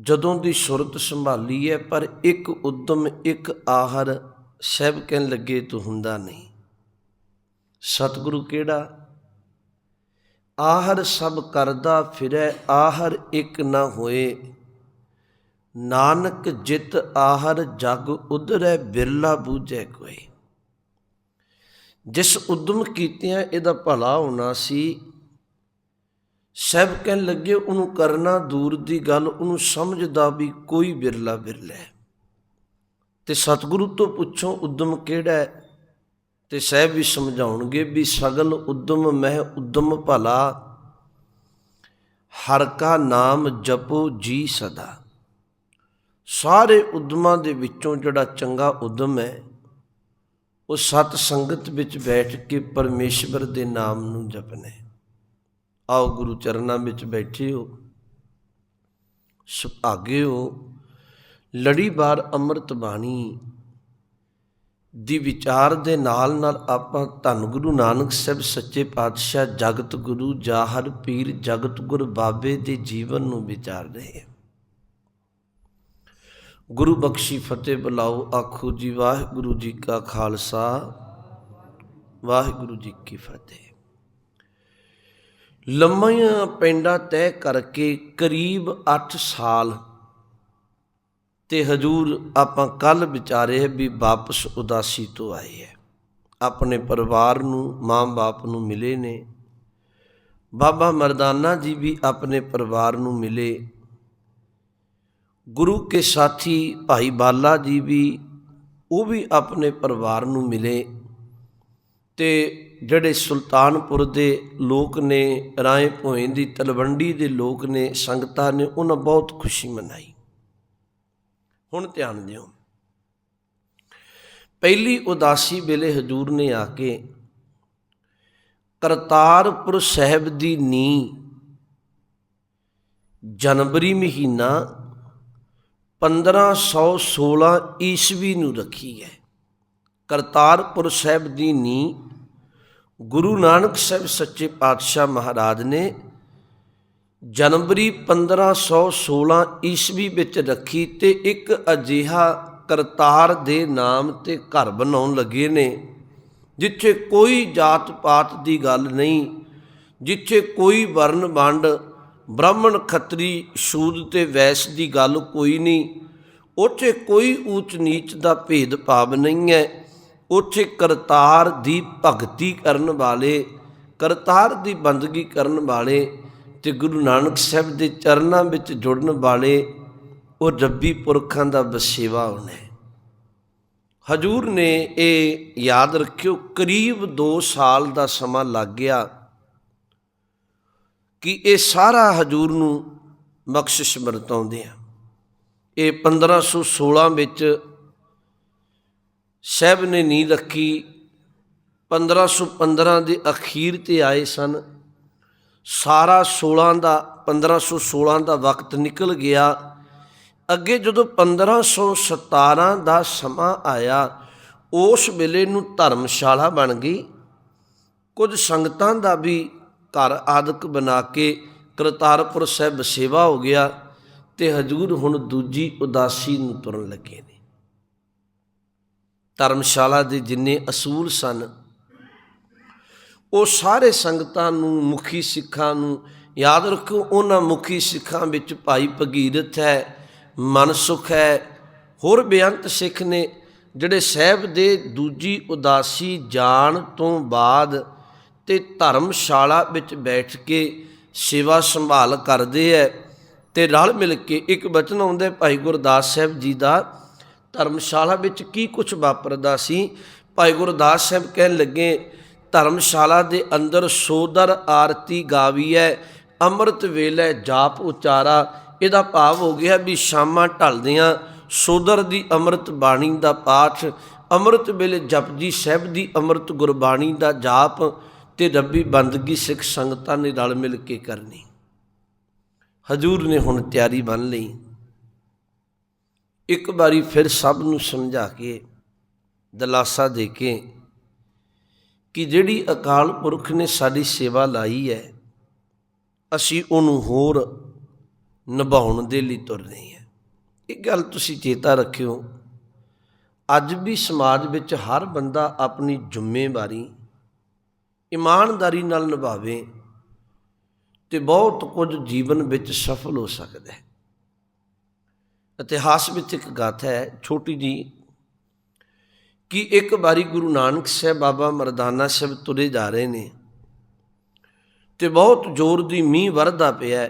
ਜਦੋਂ ਦੀ ਸੁਰਤ ਸੰਭਾਲੀ ਹੈ ਪਰ ਇੱਕ ਉਦਮ, ਇੱਕ ਆਹਰ ਸਹਿਬ ਕਹਿਣ ਲੱਗੇ ਤੂੰ ਹੁੰਦਾ ਨਹੀਂ। ਸਤਿਗੁਰੂ ਕਿਹੜਾ? ਆਹਰ ਸਭ ਕਰਦਾ ਫਿਰੈ, ਆਹਰ ਇੱਕ ਨਾ ਹੋਏ। ਨਾਨਕ ਜਿਤ ਆਹਰ ਜਗ ਉਧਰੈ, ਬਿਰਲਾ ਬੂਝੈ ਕੋਈ। ਜਿਸ ਉਦਮ ਕੀਤਿਆਂ ਇਹਦਾ ਭਲਾ ਹੋਣਾ ਸੀ ਸਭ ਕਹਿਣ ਲੱਗੇ, ਉਹਨੂੰ ਕਰਨਾ ਦੂਰ ਦੀ ਗੱਲ, ਉਹਨੂੰ ਸਮਝਦਾ ਵੀ ਕੋਈ ਬਿਰਲਾ ਬਿਰਲਾ। ਹੈ ਤੇ ਸਤਿਗੁਰੂ ਤੋਂ ਪੁੱਛੋ, ਉਦਮ ਕਿਹੜਾ ਹੈ? ਤੇ ਸਹਿਬ ਵੀ ਸਮਝਾਉਣਗੇ ਵੀ ਸਗਲ ਉਦਮ, ਮਹਿ ਉਦਮ ਭਲਾ। ਹਰ ਕਾ ਨਾਮ ਜਪੋ ਜੀ ਸਦਾ। ਸਾਰੇ ਉਦਮਾਂ ਦੇ ਵਿੱਚੋਂ ਜਿਹੜਾ ਚੰਗਾ ਉਦਮ ਹੈ, ਉਹ ਸਤ ਸੰਗਤ ਵਿੱਚ ਬੈਠ ਕੇ ਪਰਮੇਸ਼ਵਰ ਦੇ ਨਾਮ ਨੂੰ ਜਪਣਾ ਆਓ ਗੁਰੂ ਚਰਨਾਂ ਵਿੱਚ ਬੈਠੇ ਹੋ ਸੁਭਾਗੇ ਹੋ, ਲੜੀ ਲੜੀਵਾਰ ਅੰਮ੍ਰਿਤ ਬਾਣੀ ਦੀ ਵਿਚਾਰ ਦੇ ਨਾਲ ਨਾਲ ਆਪਾਂ ਧੰਨ ਗੁਰੂ ਨਾਨਕ ਸਾਹਿਬ, ਸੱਚੇ ਪਾਤਸ਼ਾਹ, ਜਗਤ ਗੁਰੂ ਜਾਹਰ ਪੀਰ, ਜਗਤ ਗੁਰ ਬਾਬੇ ਦੇ ਜੀਵਨ ਨੂੰ ਵਿਚਾਰ ਰਹੇ ਹਾਂ। ਗੁਰੂ ਬਖਸ਼ੀ ਫਤਿਹ ਬੁਲਾਓ, ਆਖੋ ਜੀ ਵਾਹਿਗੁਰੂ ਜੀ ਕਾ ਖਾਲਸਾ, ਵਾਹਿਗੁਰੂ ਜੀ ਕੀ ਫਤਿਹ। ਲੰਮੀਆਂ ਪੈਂਡਾ ਤੈਅ ਕਰਕੇ ਕਰੀਬ 8 ਸਾਲ ਤੇ ਹਜੂਰ ਆਪਾਂ ਕੱਲ ਵਿਚਾਰੇ ਵੀ ਵਾਪਸ ਉਦਾਸੀ ਤੋਂ ਆਏ ਹੈ। ਆਪਣੇ ਪਰਿਵਾਰ ਨੂੰ, ਮਾਂ-ਬਾਪ ਨੂੰ ਮਿਲੇ ਨੇ। ਬਾਬਾ ਮਰਦਾਨਾ ਜੀ ਵੀ ਆਪਣੇ ਪਰਿਵਾਰ ਨੂੰ ਮਿਲੇ। ਗੁਰੂ ਕੇ ਸਾਥੀ ਭਾਈ ਬਾਲਾ ਜੀ ਵੀ, ਉਹ ਵੀ ਆਪਣੇ ਪਰਿਵਾਰ ਨੂੰ ਮਿਲੇ। ਤੇ ਜਿਹੜੇ ਸੁਲਤਾਨਪੁਰ ਦੇ ਲੋਕ ਨੇ, ਰਾਏ ਭੋਏ ਦੀ ਤਲਵੰਡੀ ਦੇ ਲੋਕ ਨੇ, ਸੰਗਤਾਂ ਨੇ, ਉਹਨਾਂ ਬਹੁਤ ਖੁਸ਼ੀ ਮਨਾਈ। ਹੁਣ ਧਿਆਨ ਦਿਓ। ਪਹਿਲੀ ਉਦਾਸੀ ਵੇਲੇ ਹਜੂਰ ਨੇ ਆ ਕੇ ਕਰਤਾਰਪੁਰ ਸਾਹਿਬ ਦੀ ਨੀ ਜਨਵਰੀ ਮਹੀਨਾ 1516 ਈਸਵੀ ਨੂੰ ਰੱਖੀ ਹੈ। ਕਰਤਾਰਪੁਰ ਸਾਹਿਬ ਦੀ ਨੀ ਗੁਰੂ ਨਾਨਕ ਸਾਹਿਬ ਸੱਚੇ ਪਾਤਸ਼ਾਹ ਮਹਾਰਾਜ ਨੇ ਜਨਵਰੀ 1516 ਈਸਵੀ ਵਿੱਚ ਰੱਖੀ ਤੇ ਇੱਕ ਅਜੀਹਾ ਕਰਤਾਰ ਦੇ ਨਾਮ ਤੇ ਘਰ ਬਣਾਉਣ ਲੱਗੇ ਨੇ, ਜਿੱਥੇ ਕੋਈ ਜਾਤ ਪਾਤ ਦੀ ਗੱਲ ਨਹੀਂ, ਜਿੱਥੇ ਕੋਈ ਵਰਨ ਵੰਡ ਬ੍ਰਾਹਮਣ, ਖੱਤਰੀ, ਸ਼ੂਦ ਤੇ ਵੈਸ ਦੀ ਗੱਲ ਕੋਈ ਨਹੀਂ, ਉੱਥੇ ਕੋਈ ਊਚ ਨੀਚ ਦਾ ਭੇਦ ਭਾਵ ਨਹੀਂ ਹੈ। ਉੱਥੇ ਕਰਤਾਰ ਦੀ ਭਗਤੀ ਕਰਨ ਵਾਲੇ, ਕਰਤਾਰ ਦੀ ਬੰਦਗੀ ਕਰਨ ਵਾਲੇ ਤੇ ਗੁਰੂ ਨਾਨਕ ਸਾਹਿਬ ਦੇ ਚਰਨਾਂ ਵਿੱਚ ਜੁੜਨ ਵਾਲੇ ਉਹ ਰੱਬੀ ਪੁਰਖਾਂ ਦਾ ਵਸੇਵਾ ਹੋਣਾ ਹਜੂਰ ਨੇ ਇਹ ਯਾਦ ਰੱਖਿਓ, ਕਰੀਬ 2 ਸਾਲ ਦਾ ਸਮਾਂ ਲੱਗ ਗਿਆ ਕਿ ਇਹ ਸਾਰਾ ਹਜੂਰ ਨੂੰ ਬਖਸ਼ਿਸ਼ ਵਰਤਾਉਂਦੇ ਆ। ਇਹ 1516 ਵਿੱਚ ਸਹਿਬ ਨੇ ਨੀਂਦ ਰੱਖੀ 1515 ਦੇ ਅਖੀਰ ਤੇ ਆਏ ਸਨ। ਸਾਰਾ 16 ਦਾ 1516 ਦਾ ਵਕਤ ਨਿਕਲ ਗਿਆ। ਅੱਗੇ ਜਦੋਂ 1517 ਦਾ ਸਮਾਂ ਆਇਆ, ਉਸ ਵੇਲੇ ਨੂੰ ਧਰਮਸ਼ਾਲਾ ਬਣ ਗਈ। ਕੁਝ ਸੰਗਤਾਂ ਦਾ ਵੀ ਘਰ ਆਦਿਕ ਬਣਾ ਕੇ ਕਰਤਾਰਪੁਰ ਸਾਹਿਬ ਸੇਵਾ ਹੋ ਗਿਆ ਤੇ ਹਜੂਰ ਹੁਣ ਦੂਜੀ ਉਦਾਸੀ ਨੂੰ ਤੁਰਨ ਲੱਗੇ ਨੇ। ਧਰਮਸ਼ਾਲਾ ਦੇ ਜਿੰਨੇ ਅਸੂਲ ਸਨ, ਉਹ ਸਾਰੇ ਸੰਗਤਾਂ ਨੂੰ, ਮੁਖੀ ਸਿੱਖਾਂ ਨੂੰ ਯਾਦ ਰੱਖੋ, ਉਹਨਾਂ ਮੁਖੀ ਸਿੱਖਾਂ ਵਿੱਚ ਭਾਈ ਭਗੀਰਥ ਹੈ ਮਨਸੁਖ ਹੈ, ਹੋਰ ਬੇਅੰਤ ਸਿੱਖ ਨੇ, ਜਿਹੜੇ ਸਹਿਬ ਦੇ ਦੂਜੀ ਉਦਾਸੀ ਜਾਣ ਤੋਂ ਬਾਅਦ ਤੇ ਧਰਮਸ਼ਾਲਾ ਵਿੱਚ ਬੈਠ ਕੇ ਸੇਵਾ ਸੰਭਾਲ ਕਰਦੇ ਐ ਤੇ ਰਲ ਮਿਲ ਕੇ ਇੱਕ ਬਚਨ ਆਉਂਦਾ ਭਾਈ ਗੁਰਦਾਸ ਸਾਹਿਬ ਜੀ ਦਾ ਧਰਮਸ਼ਾਲਾ ਵਿੱਚ ਕੀ ਕੁਝ ਵਾਪਰਦਾ ਸੀ? ਭਾਈ ਗੁਰਦਾਸ ਸਾਹਿਬ ਕਹਿਣ ਲੱਗੇ, ਧਰਮਸ਼ਾਲਾ ਦੇ ਅੰਦਰ ਸੋਦਰ ਆਰਤੀ ਗਾਵੀ ਹੈ ਅੰਮ੍ਰਿਤ ਵੇਲੇ ਜਾਪ ਉਚਾਰਾ, ਇਹਦਾ ਭਾਵ ਹੋ ਗਿਆ ਵੀ ਸ਼ਾਮਾਂ ਢਲਦਿਆਂ, ਸੋਦਰ ਦੀ ਅੰਮ੍ਰਿਤ ਬਾਣੀ ਦਾ ਪਾਠ, ਅੰਮ੍ਰਿਤ ਵੇਲੇ ਜਪਜੀ ਸਾਹਿਬ ਦੀ ਅੰਮ੍ਰਿਤ ਗੁਰਬਾਣੀ ਦਾ ਜਾਪ ਤੇ ਰੱਬੀ ਬੰਦਗੀ ਸਿੱਖ ਸੰਗਤਾਂ ਨੇ ਰਲ ਮਿਲ ਕੇ ਕਰਨੀ। ਹਜੂਰ ਨੇ ਹੁਣ ਤਿਆਰੀ ਬਣ ਲਈ। ਇੱਕ ਵਾਰੀ ਫਿਰ ਸਭ ਨੂੰ ਸਮਝਾ ਕੇ, ਦਲਾਸਾ ਦੇ ਕੇ ਕਿ ਜਿਹੜੀ ਅਕਾਲ ਪੁਰਖ ਨੇ ਸਾਡੀ ਸੇਵਾ ਲਾਈ ਹੈ, ਅਸੀਂ ਉਹਨੂੰ ਹੋਰ ਨਿਭਾਉਣ ਦੇ ਲਈ ਤੁਰ ਰਹੇ ਹਾਂ। ਇਹ ਗੱਲ ਤੁਸੀਂ ਚੇਤਾ ਰੱਖਿਓ, ਅੱਜ ਵੀ ਸਮਾਜ ਵਿੱਚ ਹਰ ਬੰਦਾ ਆਪਣੀ ਜ਼ਿੰਮੇਵਾਰੀ, ਇਮਾਨਦਾਰੀ ਨਾਲ ਨਿਭਾਵੇ ਤੇ ਬਹੁਤ ਕੁਝ ਜੀਵਨ ਵਿੱਚ ਸਫਲ ਹੋ ਸਕਦਾ ਹੈ। ਇਤਿਹਾਸ ਵਿੱਚ ਇੱਕ ਗਾਥਾ ਹੈ ਛੋਟੀ ਜੀ ਕਿ ਇੱਕ ਵਾਰੀ ਗੁਰੂ ਨਾਨਕ ਸਾਹਿਬ ਬਾਬਾ ਮਰਦਾਨਾ ਸਾਹਿਬ ਤੁਰੇ ਜਾ ਰਹੇ ਨੇ ਤੇ ਬਹੁਤ ਜ਼ੋਰ ਦੀ ਮੀਂਹ ਵਰਦਾ ਪਿਆ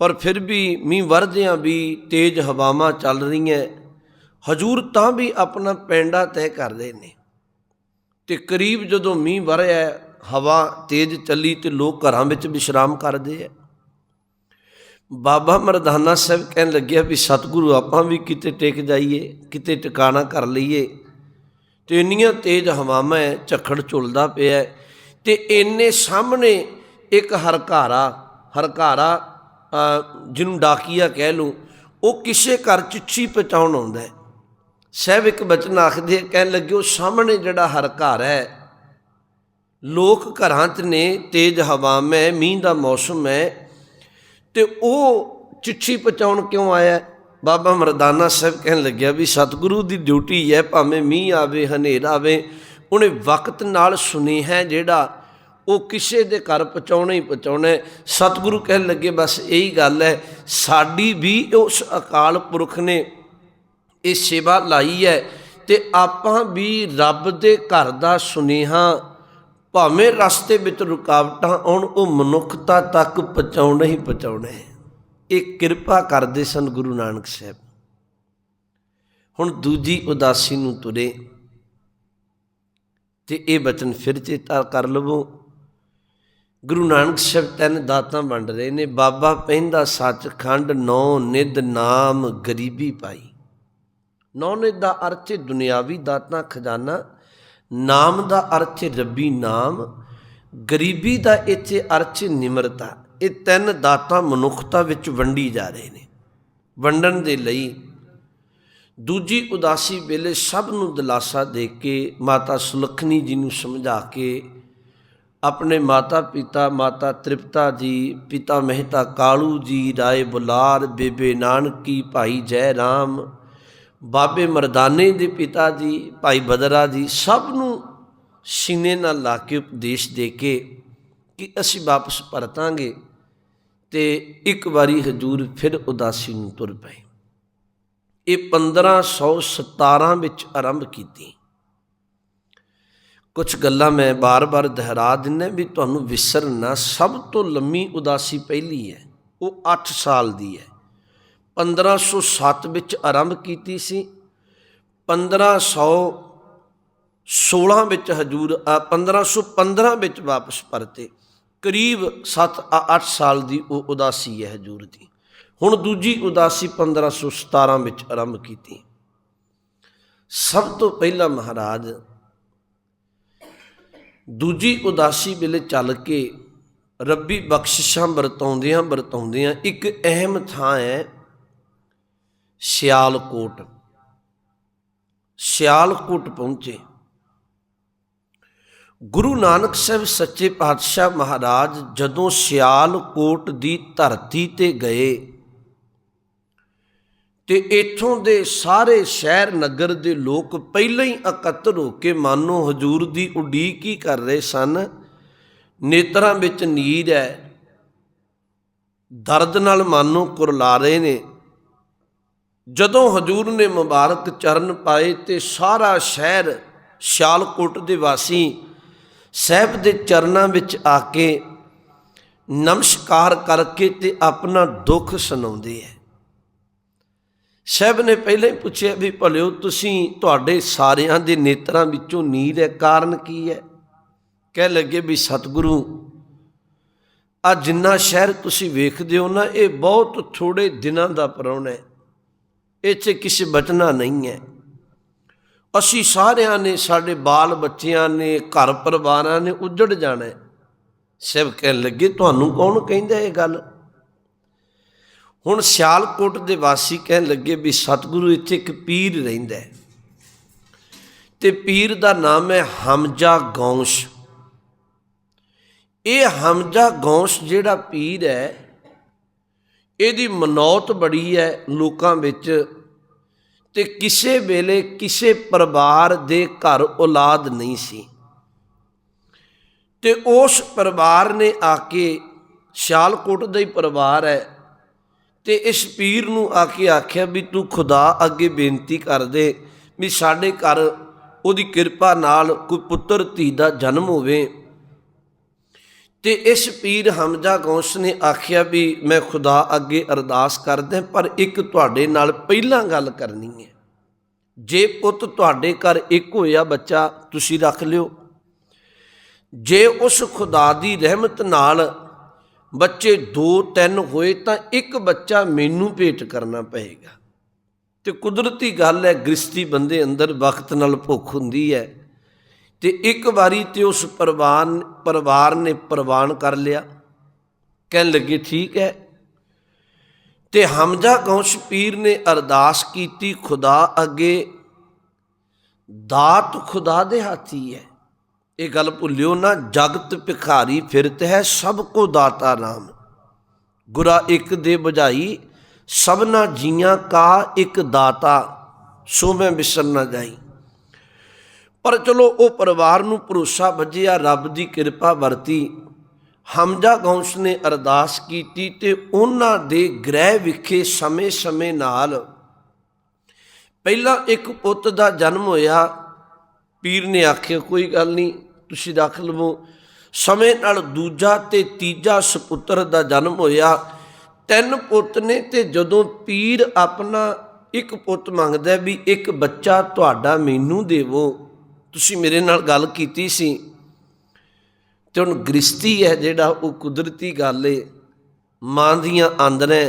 ਪਰ ਫਿਰ ਵੀ ਮੀਂਹ ਵਰਦਿਆਂ ਵੀ ਤੇਜ਼ ਹਵਾਵਾਂ ਚੱਲ ਰਹੀਆਂ ਹਜੂਰ ਤਾਂ ਵੀ ਆਪਣਾ ਪੈਂਡਾ ਤੈਅ ਕਰਦੇ ਨੇ ਤੇ ਕਰੀਬ ਜਦੋਂ ਮੀਂਹ ਵਰਿਆ ਹਵਾ ਤੇਜ਼ ਚੱਲੀ ਤੇ ਲੋਕ ਘਰਾਂ ਵਿੱਚ ਵਿਸ਼ਰਾਮ ਕਰਦੇ ਆ ਬਾਬਾ ਮਰਦਾਨਾ ਸਾਹਿਬ ਕਹਿਣ ਲੱਗਿਆ ਵੀ ਸਤਿਗੁਰੂ ਆਪਾਂ ਵੀ ਕਿਤੇ ਟਿਕ ਜਾਈਏ ਕਿਤੇ ਟਿਕਾਣਾ ਕਰ ਲਈਏ। ਤੇ ਇੰਨੀਆਂ ਤੇਜ਼ ਹਵਾਵਾਂ ਹੈ, ਝੱਖੜ ਝੁਲਦਾ ਪਿਆ ਹੈ, ਤੇ ਇੰਨੇ ਸਾਹਮਣੇ ਇੱਕ ਹਰਕਾਰਾ ਹਰਕਾਰਾ ਜਿਹਨੂੰ ਡਾਕੀਆ ਕਹਿ ਲਓ ਉਹ ਕਿਸੇ ਘਰ ਚਿੱਠੀ ਪਹੁੰਚਾਉਣ ਆਉਂਦਾ ਹੈ ਸਾਹਿਬ ਇੱਕ ਬਚਨ ਆਖਦੇ ਕਹਿਣ ਲੱਗੇ ਉਹ ਸਾਹਮਣੇ ਜਿਹੜਾ ਹਰ ਘਰ ਹੈ ਲੋਕ ਘਰਾਂ 'ਚ ਨੇ ਤੇਜ਼ ਹਵਾਵਾਂ ਹੈ ਮੀਂਹ ਦਾ ਮੌਸਮ ਹੈ ਤੇ ਉਹ ਚਿੱਠੀ ਪਹੁੰਚਾਉਣ ਕਿਉਂ ਆਇਆ? ਬਾਬਾ ਮਰਦਾਨਾ ਸਾਹਿਬ ਕਹਿਣ ਲੱਗਿਆ ਵੀ ਸਤਿਗੁਰੂ ਦੀ ਡਿਊਟੀ ਹੈ ਭਾਵੇਂ ਮੀਂਹ ਆਵੇ, ਹਨੇਰਾ ਆਵੇ, ਉਹਨੇ ਵਕਤ ਨਾਲ ਸੁਨੇਹਾ ਜਿਹੜਾ ਉਹ ਕਿਸੇ ਦੇ ਘਰ ਪਹੁੰਚਾਉਣਾ ਹੀ ਪਹੁੰਚਾਉਣਾ ਸਤਿਗੁਰੂ ਕਹਿਣ ਲੱਗੇ, ਬਸ ਇਹੀ ਗੱਲ ਹੈ, ਸਾਡੀ ਵੀ ਉਸ ਅਕਾਲ ਪੁਰਖ ਨੇ ਇਹ ਸੇਵਾ ਲਾਈ ਹੈ ਤੇ ਆਪਾਂ ਵੀ ਰੱਬ ਦੇ ਘਰ ਦਾ ਸੁਨੇਹਾ ਭਾਵੇਂ ਰਸਤੇ ਵਿੱਚ ਰੁਕਾਵਟਾਂ ਆਉਣ, ਉਹ ਮਨੁੱਖਤਾ ਤੱਕ ਪਹੁੰਚਾਉਣਾ ਹੀ ਪਹੁੰਚਾਉਣਾ ਹੈ। ਇਹ ਕਿਰਪਾ ਕਰਦੇ ਸਨ ਗੁਰੂ ਨਾਨਕ ਸਾਹਿਬ। ਹੁਣ ਦੂਜੀ ਉਦਾਸੀ ਨੂੰ ਤੁਰੇ ਤੇ ਇਹ ਬਚਨ ਫਿਰ ਚੇਤਾ ਕਰ ਲਵੋ। ਗੁਰੂ ਨਾਨਕ ਸਾਹਿਬ ਤਿੰਨ ਦਾਤਾਂ ਵੰਡ ਰਹੇ ਨੇ। ਬਾਬਾ ਪਹਿੰਦਾ ਸੱਚਖੰਡ ਨੌ ਨਿਧ, ਨਾਮ ਗਰੀਬੀ ਪਾਈ। ਨੌ ਨਿਧ ਦਾ ਅਰਥ ਹੈ ਦੁਨਿਆਵੀ ਦਾਤਾਂ, ਖਜ਼ਾਨਾ। ਨਾਮ ਦਾ ਅਰਥ ਹੈ ਰੱਬੀ ਨਾਮ, ਗਰੀਬੀ ਦਾ ਇੱਥੇ ਅਰਥ ਨਿਮਰਤਾ। ਇਹ ਤਿੰਨ ਦਾਤਾਂ ਮਨੁੱਖਤਾ ਵਿੱਚ ਵੰਡੀ ਜਾ ਰਹੇ ਨੇ। ਵੰਡਣ ਦੇ ਲਈ ਦੂਜੀ ਉਦਾਸੀ ਵੇਲੇ ਸਭ ਨੂੰ ਦਿਲਾਸਾ ਦੇ ਕੇ ਮਾਤਾ ਸੁਲੱਖਣੀ ਜੀ ਨੂੰ ਸਮਝਾ ਕੇ ਆਪਣੇ ਮਾਤਾ ਪਿਤਾ, ਮਾਤਾ ਤ੍ਰਿਪਤਾ ਜੀ, ਪਿਤਾ ਮਹਿਤਾ ਕਾਲੂ ਜੀ, ਰਾਏ ਬੁਲਾਰ, ਬੇਬੇ ਨਾਨਕੀ, ਭਾਈ ਜੈ ਰਾਮ ਬਾਬੇ ਮਰਦਾਨੇ ਦੇ ਪਿਤਾ ਜੀ, ਭਾਈ ਬਦਰਾ ਜੀ, ਸਭ ਨੂੰ ਸੀਨੇ ਨਾਲ ਲਾ ਕੇ ਉਪਦੇਸ਼ ਦੇ ਕੇ ਕਿ ਅਸੀਂ ਵਾਪਸ ਪਰਤਾਂਗੇ ਤੇ ਇੱਕ ਵਾਰੀ ਹਜੂਰ ਫਿਰ ਉਦਾਸੀ ਨੂੰ ਤੁਰ ਪਏ। ਇਹ 1517 ਵਿੱਚ ਆਰੰਭ ਕੀਤੀ। ਕੁਝ ਗੱਲਾਂ ਮੈਂ ਬਾਰ-ਬਾਰ ਦੁਹਰਾ ਦਿੰਦਾ ਵੀ ਤੁਹਾਨੂੰ ਵਿਸਰਨਾ ਸਭ ਤੋਂ ਲੰਮੀ ਉਦਾਸੀ ਪਹਿਲੀ ਹੈ, ਉਹ 8 ਸਾਲ ਦੀ ਹੈ। 1507 ਵਿੱਚ ਆਰੰਭ ਕੀਤੀ ਸੀ। 1516 ਵਿੱਚ ਹਜੂਰ ਅ, 1515 ਵਿੱਚ ਵਾਪਸ ਪਰਤੇ। ਕਰੀਬ 7-8 ਸਾਲ ਦੀ ਉਹ ਉਦਾਸੀ ਹੈ ਹਜੂਰ ਦੀ। ਹੁਣ ਦੂਜੀ ਉਦਾਸੀ 1517 ਵਿੱਚ ਆਰੰਭ ਕੀਤੀ। ਸਭ ਤੋਂ ਪਹਿਲਾਂ ਮਹਾਰਾਜ ਦੂਜੀ ਉਦਾਸੀ ਵੇਲੇ ਚੱਲ ਕੇ ਰੱਬੀ ਬਖਸ਼ਿਸ਼ਾਂ ਵਰਤਾਉਂਦਿਆਂ ਵਰਤਾਉਂਦਿਆਂ ਇੱਕ ਅਹਿਮ ਥਾਂ ਹੈ ਸਿਆਲਕੋਟ। ਸਿਆਲਕੋਟ ਪਹੁੰਚੇ। ਗੁਰੂ ਨਾਨਕ ਸਾਹਿਬ ਸੱਚੇ ਪਾਤਸ਼ਾਹ ਮਹਾਰਾਜ ਜਦੋਂ ਸਿਆਲਕੋਟ ਦੀ ਧਰਤੀ ਤੇ ਗਏ ਤੇ ਇਥੋਂ ਦੇ ਸਾਰੇ ਸ਼ਹਿਰ ਨਗਰ ਦੇ ਲੋਕ ਪਹਿਲਾਂ ਹੀ ਇਕੱਤਰ ਹੋ ਕੇ ਮਾਨੋ ਹਜੂਰ ਦੀ ਉਡੀਕ ਹੀ ਕਰ ਰਹੇ ਸਨ। ਨੇਤਰਾਂ ਵਿੱਚ ਨੀਰ ਹੈ। ਦਰਦ ਨਾਲ ਮਾਨੋ ਕੁਰਲਾ ਰਹੇ ਨੇ। ਜਦੋਂ ਹਜੂਰ ਨੇ ਮੁਬਾਰਕ ਚਰਨ ਪਾਏ ਤੇ ਸਾਰਾ ਸ਼ਹਿਰ ਸ਼ਾਲਕੋਟ ਦੇ ਵਾਸੀ ਸਾਹਿਬ ਦੇ ਚਰਨਾਂ ਵਿੱਚ ਆ ਕੇ ਨਮਸਕਾਰ ਕਰਕੇ ਤੇ ਆਪਣਾ ਦੁੱਖ ਸੁਣਾਉਂਦੇ ਹੈ। ਸਾਹਿਬ ਨੇ ਪਹਿਲਾਂ ਹੀ ਪੁੱਛਿਆ ਵੀ ਭਲਿਓ ਤੁਸੀਂ ਤੁਹਾਡੇ ਸਾਰਿਆਂ ਦੇ ਨੇਤਰਾਂ ਵਿੱਚੋਂ ਨੀਰ ਹੈ, ਕਾਰਨ ਕੀ ਹੈ? ਕਹਿ ਲੱਗੇ ਵੀ ਸਤਿਗੁਰੂ, ਆ ਜਿੰਨਾ ਸ਼ਹਿਰ ਤੁਸੀਂ ਵੇਖਦੇ ਹੋ ਨਾ, ਇਹ ਬਹੁਤ ਥੋੜੇ ਦਿਨਾਂ ਦਾ ਪਰਉਣਾ ਹੈ। ਇੱਥੇ ਕਿਸੇ ਬਚਣਾ ਨਹੀਂ ਹੈ। ਅਸੀਂ ਸਾਰਿਆਂ ਨੇ, ਸਾਡੇ ਬਾਲ ਬੱਚਿਆਂ ਨੇ, ਘਰ ਪਰਿਵਾਰਾਂ ਨੇ ਉੱਜੜ ਜਾਣਾ ਹੈ। ਸਿਵ ਕਹਿਣ ਲੱਗੇ, ਤੁਹਾਨੂੰ ਕੌਣ ਕਹਿੰਦਾ ਇਹ ਗੱਲ? ਹੁਣ ਸਿਆਲਕੋਟ ਦੇ ਵਾਸੀ ਕਹਿਣ ਲੱਗੇ ਵੀ ਸਤਿਗੁਰੂ ਇੱਥੇ ਇੱਕ ਪੀਰ ਰਹਿੰਦਾ ਹੈ। ਤੇ ਪੀਰ ਦਾ ਨਾਮ ਹੈ ਹਮਜਾ ਗੌਂਸ਼। ਇਹ ਹਮਜਾ ਗੌਂਸ਼ ਜਿਹੜਾ ਪੀਰ ਹੈ ਇਹਦੀ ਮਨੌਤ ਬੜੀ ਹੈ ਲੋਕਾਂ ਵਿੱਚ ਤੇ ਕਿਸੇ ਵੇਲੇ ਕਿਸੇ ਪਰਿਵਾਰ ਦੇ ਘਰ ਔਲਾਦ ਨਹੀਂ ਸੀ। ਤੇ ਉਸ ਪਰਿਵਾਰ ਨੇ ਆ ਕੇ ਸ਼ਾਲਕੋਟ ਦਾ ਹੀ ਪਰਿਵਾਰ ਹੈ ਤੇ ਇਸ ਪੀਰ ਨੂੰ ਆ ਕੇ ਆਖਿਆ ਵੀ ਤੂੰ ਖੁਦਾ ਅੱਗੇ ਬੇਨਤੀ ਕਰ ਦੇ ਵੀ ਸਾਡੇ ਘਰ ਉਹਦੀ ਕਿਰਪਾ ਨਾਲ ਕੋਈ ਪੁੱਤਰ ਧੀ ਦਾ ਜਨਮ ਹੋਵੇ ਤੇ ਇਸ ਪੀਰ ਹਮਜ਼ਾ ਗੌਸ ਨੇ ਆਖਿਆ ਵੀ ਮੈਂ ਖੁਦਾ ਅੱਗੇ ਅਰਦਾਸ ਕਰਦਾ, ਪਰ ਇੱਕ ਤੁਹਾਡੇ ਨਾਲ ਪਹਿਲਾਂ ਗੱਲ ਕਰਨੀ ਹੈ। ਜੇ ਪੁੱਤ ਤੁਹਾਡੇ ਘਰ ਇੱਕ ਹੋਇਆ ਬੱਚਾ, ਤੁਸੀਂ ਰੱਖ ਲਿਓ। ਜੇ ਉਸ ਖੁਦਾ ਦੀ ਰਹਿਮਤ ਨਾਲ ਬੱਚੇ ਦੋ ਤਿੰਨ ਹੋਏ, ਤਾਂ ਇੱਕ ਬੱਚਾ ਮੈਨੂੰ ਭੇਟ ਕਰਨਾ ਪਏਗਾ। ਤੇ ਕੁਦਰਤੀ ਗੱਲ ਹੈ ਗ੍ਰਸਤੀ ਬੰਦੇ ਅੰਦਰ ਵਕਤ ਨਾਲ ਭੁੱਖ ਹੁੰਦੀ ਹੈ। ਤੇ ਇੱਕ ਵਾਰੀ ਤੇ ਉਸ ਪਰਿਵਾਰ ਪਰਿਵਾਰ ਨੇ ਪ੍ਰਵਾਨ ਕਰ ਲਿਆ। ਕਹਿਣ ਲੱਗੇ, ਠੀਕ ਹੈ। ਤੇ ਹਮਜ਼ਾ ਗੌਸ਼ ਪੀਰ ਨੇ ਅਰਦਾਸ ਕੀਤੀ, ਖੁਦਾ ਅੱਗੇ ਦਾਤ ਖੁਦਾ ਦੇ ਹਾਥੀ ਹੈ। ਇਹ ਗੱਲ ਭੁੱਲਿਓ ਨਾ, ਜਗਤ ਭਿਖਾਰੀ ਫਿਰਤ ਹੈ, ਸਭ ਕੋ ਦਾਤਾ ਨਾਮ। ਗੁਰਾ ਇੱਕ ਦੇ ਬੁਝਾਈ, ਸਭਨਾ ਜੀਆਂ ਕਾ ਇੱਕ ਦਾਤਾ, ਸੋ ਮੈਂ ਵਿਸਰ ਨਾ ਜਾਈ। ਪਰ ਚਲੋ ਉਹ ਪਰਿਵਾਰ ਨੂੰ ਭਰੋਸਾ ਵੱਜਿਆ, ਰੱਬ ਦੀ ਕਿਰਪਾ ਵਰਤੀ। ਹਮਜ਼ਾ ਗੌਂਸ ਨੇ ਅਰਦਾਸ ਕੀਤੀ ਤੇ ਉਹਨਾਂ ਦੇ ਗ੍ਰਹਿ ਵਿਖੇ ਸਮੇਂ-ਸਮੇਂ ਨਾਲ ਪਹਿਲਾਂ ਇੱਕ ਪੁੱਤ ਦਾ ਜਨਮ ਹੋਇਆ। ਪੀਰ ਨੇ ਆਖਿਆ, ਕੋਈ ਗੱਲ ਨਹੀਂ, ਤੁਸੀਂ ਰੱਖ ਲਵੋ। ਸਮੇਂ ਨਾਲ ਦੂਜਾ ਤੇ ਤੀਜਾ ਸੁਪੁੱਤਰ ਦਾ ਜਨਮ ਹੋਇਆ। ਤਿੰਨ ਪੁੱਤ ਨੇ ਤੇ ਜਦੋਂ ਪੀਰ ਆਪਣਾ ਇੱਕ ਪੁੱਤ ਮੰਗਦਾ ਵੀ ਇੱਕ ਬੱਚਾ ਤੁਹਾਡਾ ਮੈਨੂੰ ਦੇਵੋ ਤੁਸੀਂ ਮੇਰੇ ਨਾਲ ਗੱਲ ਕੀਤੀ ਸੀ ਤੇ ਹੁਣ ਗ੍ਰਸਤੀ ਹੈ ਜਿਹੜਾ ਉਹ ਕੁਦਰਤੀ ਗੱਲ ਏ। ਮਾਂ ਦੀਆਂ ਆਂਦਰਾਂ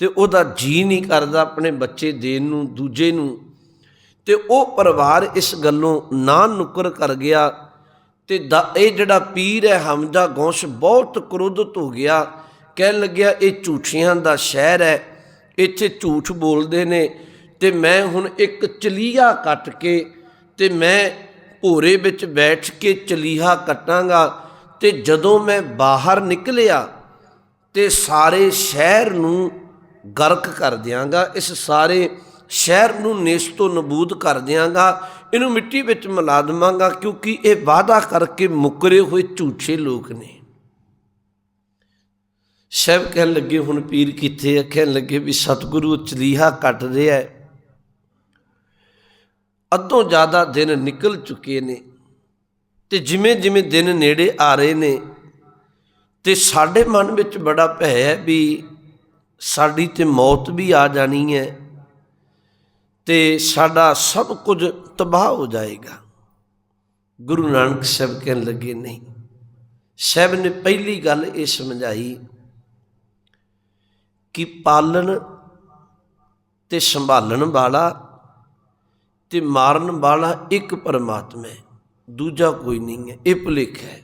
ਤੇ ਉਹਦਾ ਜੀ ਨਹੀਂ ਕਰਦਾ ਆਪਣੇ ਬੱਚੇ ਦੇਣ ਨੂੰ, ਦੂਜੇ ਨੂੰ। ਤੇ ਉਹ ਪਰਿਵਾਰ ਇਸ ਗੱਲੋਂ ਨਾ ਨੁਕਰ ਕਰ ਗਿਆ ਤੇ ਇਹ ਜਿਹੜਾ ਪੀਰ ਹੈ ਹਮਜ਼ਾ ਗੌਸ਼ ਬਹੁਤ ਕ੍ਰੋਧਿਤ ਹੋ ਗਿਆ। ਕਹਿਣ ਲੱਗਿਆ, ਇਹ ਝੂਠੀਆਂ ਦਾ ਸ਼ਹਿਰ ਹੈ, ਇੱਥੇ ਝੂਠ ਬੋਲਦੇ ਨੇ ਤੇ ਮੈਂ ਹੁਣ ਇੱਕ ਚਲੀਆ ਕੱਟ ਕੇ ਤੇ ਮੈਂ ਭੋਰੇ ਵਿੱਚ ਬੈਠ ਕੇ ਚਲੀਹਾ ਕੱਟਾਂਗਾ ਤੇ ਜਦੋਂ ਮੈਂ ਬਾਹਰ ਨਿਕਲਿਆ ਤੇ ਸਾਰੇ ਸ਼ਹਿਰ ਨੂੰ ਗਰਕ ਕਰ ਦਿਆਂਗਾ, ਇਸ ਸਾਰੇ ਸ਼ਹਿਰ ਨੂੰ ਨੇਸਤੋ ਨਬੂਦ ਕਰ ਦਿਆਂਗਾ, ਇਹਨੂੰ ਮਿੱਟੀ ਵਿੱਚ ਮਿਲਾ ਦਵਾਂਗਾ ਕਿਉਂਕਿ ਇਹ ਵਾਅਦਾ ਕਰਕੇ ਮੁਕਰੇ ਹੋਏ ਝੂਠੇ ਲੋਕ ਨੇ। ਸਭ ਕਹਿਣ ਲੱਗੇ, ਹੁਣ ਪੀਰ ਕਿੱਥੇ ਆ? ਕਹਿਣ ਲੱਗੇ ਵੀ ਸਤਿਗੁਰੂ ਚਲੀਹਾ ਕੱਟ ਰਿਹਾ ਹੈ। ਅੱਧੋਂ ਜ਼ਿਆਦਾ ਦਿਨ ਨਿਕਲ ਚੁੱਕੇ ਨੇ ਤੇ ਜਿਵੇਂ ਜਿਵੇਂ ਦਿਨ ਨੇੜੇ ਆ ਰਹੇ ਨੇ ਤੇ ਸਾਡੇ ਮਨ ਵਿੱਚ ਬੜਾ ਭੈ ਹੈ ਵੀ ਸਾਡੀ ਤੇ ਮੌਤ ਵੀ ਆ ਜਾਣੀ ਹੈ ਤੇ ਸਾਡਾ ਸਭ ਕੁਝ ਤਬਾਹ ਹੋ ਜਾਏਗਾ। ਗੁਰੂ ਨਾਨਕ ਸਾਹਿਬ ਕਹਿਣ ਲੱਗੇ, ਨਹੀਂ, ਸਾਹਿਬ ਨੇ ਪਹਿਲੀ ਗੱਲ ਇਹ ਸਮਝਾਈ ਕਿ ਪਾਲਣ ਤੇ ਸੰਭਾਲਣ ਵਾਲਾ ਤੇ ਮਾਰਨ ਵਾਲਾ ਇੱਕ ਪਰਮਾਤਮਾ ਹੈ, ਦੂਜਾ ਕੋਈ ਨਹੀਂ ਹੈ, ਇਹ ਭੁਲੇਖ ਹੈ।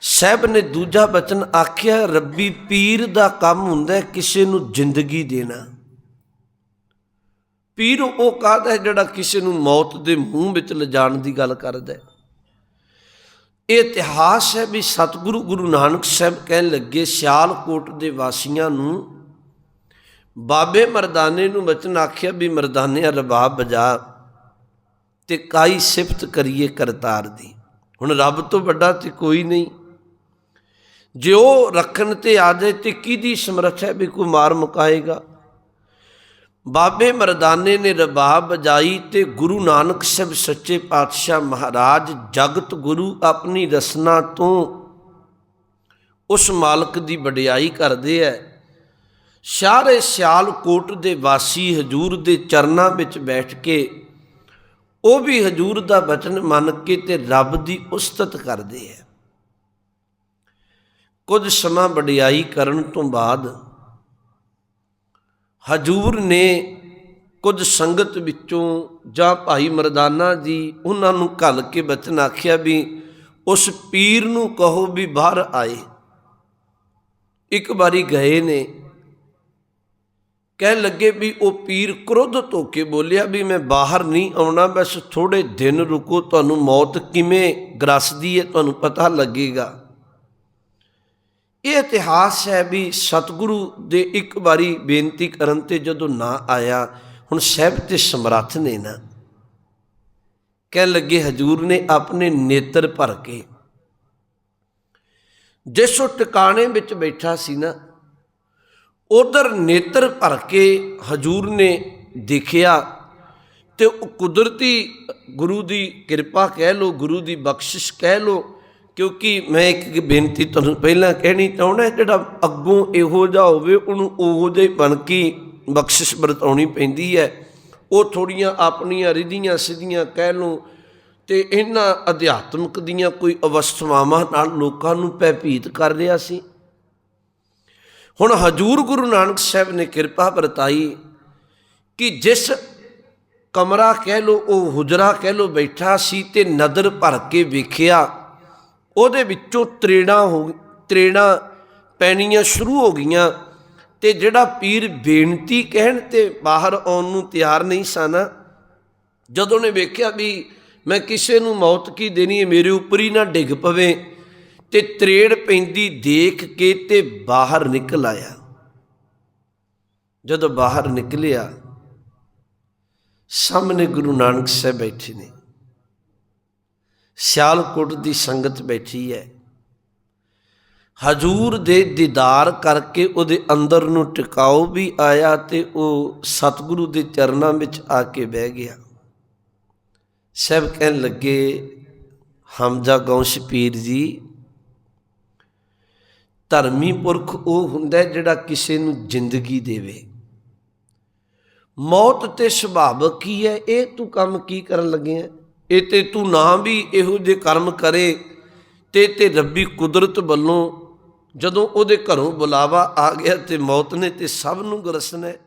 ਸਾਹਿਬ ਨੇ ਦੂਜਾ ਬਚਨ ਆਖਿਆ, ਰੱਬੀ, ਪੀਰ ਦਾ ਕੰਮ ਹੁੰਦਾ ਕਿਸੇ ਨੂੰ ਜ਼ਿੰਦਗੀ ਦੇਣਾ। ਪੀਰ ਉਹ ਕਹਦਾ ਜਿਹੜਾ ਕਿਸੇ ਨੂੰ ਮੌਤ ਦੇ ਮੂੰਹ ਵਿੱਚ ਲਿਜਾਣ ਦੀ ਗੱਲ ਕਰਦਾ ਹੈ? ਇਹ ਇਤਿਹਾਸ ਹੈ ਵੀ ਸਤਿਗੁਰੂ ਗੁਰੂ ਨਾਨਕ ਸਾਹਿਬ ਕਹਿਣ ਲੱਗੇ, ਸਿਆਲਕੋਟ ਦੇ ਵਾਸੀਆਂ ਨੂੰ ਬਾਬੇ ਮਰਦਾਨੇ ਨੂੰ ਬਚਨ ਆਖਿਆ ਵੀ ਮਰਦਾਨਿਆ ਰਬਾਬ ਬਜਾ ਤੇ ਕਾਈ ਸਿਫਤ ਕਰੀਏ ਕਰਤਾਰ ਦੀ। ਹੁਣ ਰੱਬ ਤੋਂ ਵੱਡਾ ਤੇ ਕੋਈ ਨਹੀਂ। ਜੇ ਉਹ ਰੱਖਣ ਤੇ ਆ ਜਾਏ ਤੇ ਕਿਹਦੀ ਸਮਰੱਥ ਹੈ ਵੀ ਕੋਈ ਮਾਰ ਮੁਕਾਏਗਾ? ਬਾਬੇ ਮਰਦਾਨੇ ਨੇ ਰਬਾਬ ਬਜਾਈ ਤੇ ਗੁਰੂ ਨਾਨਕ ਸਾਹਿਬ ਸੱਚੇ ਪਾਤਸ਼ਾਹ ਮਹਾਰਾਜ ਜਗਤ ਗੁਰੂ ਆਪਣੀ ਰਸਨਾ ਤੋਂ ਉਸ ਮਾਲਕ ਦੀ ਵਡਿਆਈ ਕਰਦੇ ਐ। ਸਾਰੇ ਸਿਆਲਕੋਟ ਦੇ ਵਾਸੀ ਹਜੂਰ ਦੇ ਚਰਨਾਂ ਵਿੱਚ ਬੈਠ ਕੇ ਉਹ ਵੀ ਹਜੂਰ ਦਾ ਬਚਨ ਮੰਨ ਕੇ ਤੇ ਰੱਬ ਦੀ ਉਸਤਤ ਕਰਦੇ ਹੈ। ਕੁਝ ਸਮਾਂ ਵਡਿਆਈ ਕਰਨ ਤੋਂ ਬਾਅਦ ਹਜੂਰ ਨੇ ਕੁਝ ਸੰਗਤ ਵਿੱਚੋਂ ਜਾਂ ਭਾਈ ਮਰਦਾਨਾ ਜੀ ਉਹਨਾਂ ਨੂੰ ਘੱਲ ਕੇ ਬਚਨ ਆਖਿਆ ਵੀ ਉਸ ਪੀਰ ਨੂੰ ਕਹੋ ਵੀ ਬਾਹਰ ਆਏ। ਇੱਕ ਵਾਰੀ ਗਏ ਨੇ ਕਹਿ ਲੱਗੇ ਵੀ ਉਹ ਪੀਰ ਕ੍ਰੋਧ ਧੋ ਕੇ ਬੋਲਿਆ ਵੀ ਮੈਂ ਬਾਹਰ ਨਹੀਂ ਆਉਣਾ, ਬਸ ਥੋੜੇ ਦਿਨ ਰੁਕੋ, ਤੁਹਾਨੂੰ ਮੌਤ ਕਿਵੇਂ ਗਰਸਦੀ ਹੈ ਤੁਹਾਨੂੰ ਪਤਾ ਲੱਗੇਗਾ। ਇਹ ਇਤਿਹਾਸ ਹੈ ਵੀ ਸਤਿਗੁਰੂ ਦੇ ਇੱਕ ਵਾਰੀ ਬੇਨਤੀ ਕਰਨ ਤੇ ਜਦੋਂ ਨਾ ਆਇਆ, ਹੁਣ ਸਹਿਬ ਤੇ ਸਮਰੱਥ ਨੇ ਨਾ। ਕਹਿ ਲੱਗੇ, ਹਜੂਰ ਨੇ ਆਪਣੇ ਨੇਤਰ ਭਰ ਕੇ, ਜਿਸ ਉਹ ਟਿਕਾਣੇ ਵਿੱਚ ਬੈਠਾ ਸੀ ਨਾ ਉਧਰ ਨੇਤਰ ਭਰ ਕੇ ਹਜੂਰ ਨੇ ਦੇਖਿਆ ਤੇ ਕੁਦਰਤੀ ਗੁਰੂ ਦੀ ਕਿਰਪਾ ਕਹਿ ਲੋ ਗੁਰੂ ਦੀ ਬਖਸ਼ਿਸ਼ ਕਹਿ ਲੋ ਕਿਉਂਕਿ ਮੈਂ ਇੱਕ ਬੇਨਤੀ ਤੁਹਾਨੂੰ ਪਹਿਲਾਂ ਕਹਿਣੀ ਚਾਹੁੰਦਾ ਜਿਹੜਾ ਅੱਗੋਂ ਇਹੋ ਜਿਹਾ ਹੋਵੇ, ਉਹਨੂੰ ਉਹੋ ਜਿਹਾ ਬਣ ਕੇ ਬਖਸ਼ਿਸ਼ ਵਰਤਾਉਣੀ ਪੈਂਦੀ ਹੈ। ਉਹ ਥੋੜੀਆਂ ਆਪਣੀਆਂ ਰਿਧੀਆਂ ਸਿੱਧੀਆਂ ਕਹਿ ਲੋ ਤੇ ਇਹਨਾਂ ਅਧਿਆਤਮਕ ਦੀਆਂ ਕੋਈ ਅਵਸਥਾਵਾਂ ਨਾਲ ਲੋਕਾਂ ਨੂੰ ਭੈਭੀਤ ਕਰ ਰਿਹਾ ਸੀ। ਹੁਣ ਹਜੂਰ ਗੁਰੂ ਨਾਨਕ ਸਾਹਿਬ ਨੇ ਕਿਰਪਾ ਵਰਤਾਈ ਕਿ ਜਿਸ ਕਮਰਾ ਕਹਿ ਲੋ ਉਹ ਹੁਜਰਾ ਕਹਿ ਲੋ ਬੈਠਾ ਸੀ ਤੇ ਨਦਰ ਭਰ ਕੇ ਵੇਖਿਆ, ਉਹਦੇ ਵਿੱਚੋਂ ਤਰੇੜਾਂ ਹੋ ਤਰੇੜਾਂ ਪੈਣੀਆਂ ਸ਼ੁਰੂ ਹੋ ਗਈਆਂ ਤੇ ਜਿਹੜਾ ਪੀਰ ਬੇਨਤੀ ਕਹਿਣ ਤੇ ਬਾਹਰ ਆਉਣ ਨੂੰ ਤਿਆਰ ਨਹੀਂ ਸਨ, ਜਦੋਂ ਨੇ ਵੇਖਿਆ ਵੀ ਮੈਂ ਕਿਸੇ ਨੂੰ ਮੌਤ ਕੀ ਦੇਣੀ ਹੈ, ਮੇਰੇ ਉੱਪਰ ਹੀ ਨਾ ਡਿੱਗ ਪਵੇ ਤੇ ਤਰੇੜ ਪੈਂਦੀ ਦੇਖ ਕੇ ਤੇ ਬਾਹਰ ਨਿਕਲ ਆਇਆ। ਜਦੋਂ ਬਾਹਰ ਨਿਕਲਿਆ, ਸਾਹਮਣੇ ਗੁਰੂ ਨਾਨਕ ਸਾਹਿਬ ਬੈਠੇ ਨੇ। ਸਿਆਲਕੋਟ ਦੀ ਸੰਗਤ ਬੈਠੀ ਹੈ। ਹਜੂਰ ਦੇ ਦੀਦਾਰ ਕਰਕੇ ਉਹਦੇ ਅੰਦਰ ਨੂੰ ਟਿਕਾਓ ਵੀ ਆਇਆ ਤੇ ਉਹ ਸਤਿਗੁਰੂ ਦੇ ਚਰਨਾਂ ਵਿੱਚ ਆ ਕੇ ਬਹਿ ਗਿਆ। ਸਭ ਕਹਿਣ ਲੱਗੇ, ਹਮਜ਼ਾ ਗੌਸ਼ ਪੀਰ ਜੀ ਧਰਮੀ ਪੁਰਖ ਉਹ ਹੁੰਦਾ ਜਿਹੜਾ ਕਿਸੇ ਨੂੰ ਜ਼ਿੰਦਗੀ ਦੇਵੇ। ਮੌਤ ਤੇ ਸੁਭਾਵਕ ਕੀ ਹੈ? ਇਹ ਤੂੰ ਕੰਮ ਕੀ ਕਰਨ ਲੱਗੇ ਹੈ? ਇਹ ਤੇ ਤੂੰ ਨਾ ਵੀ ਇਹੋ ਜਿਹੇ ਕਰਮ ਕਰੇ ਤੇ ਤੇ ਰੱਬੀ ਕੁਦਰਤ ਵੱਲੋਂ ਜਦੋਂ ਉਹਦੇ ਘਰੋਂ ਬੁਲਾਵਾ ਆ ਗਿਆ ਤੇ ਮੌਤ ਨੇ ਤੇ ਸਭ ਨੂੰ ਗਰਸਣਾ ਹੈ।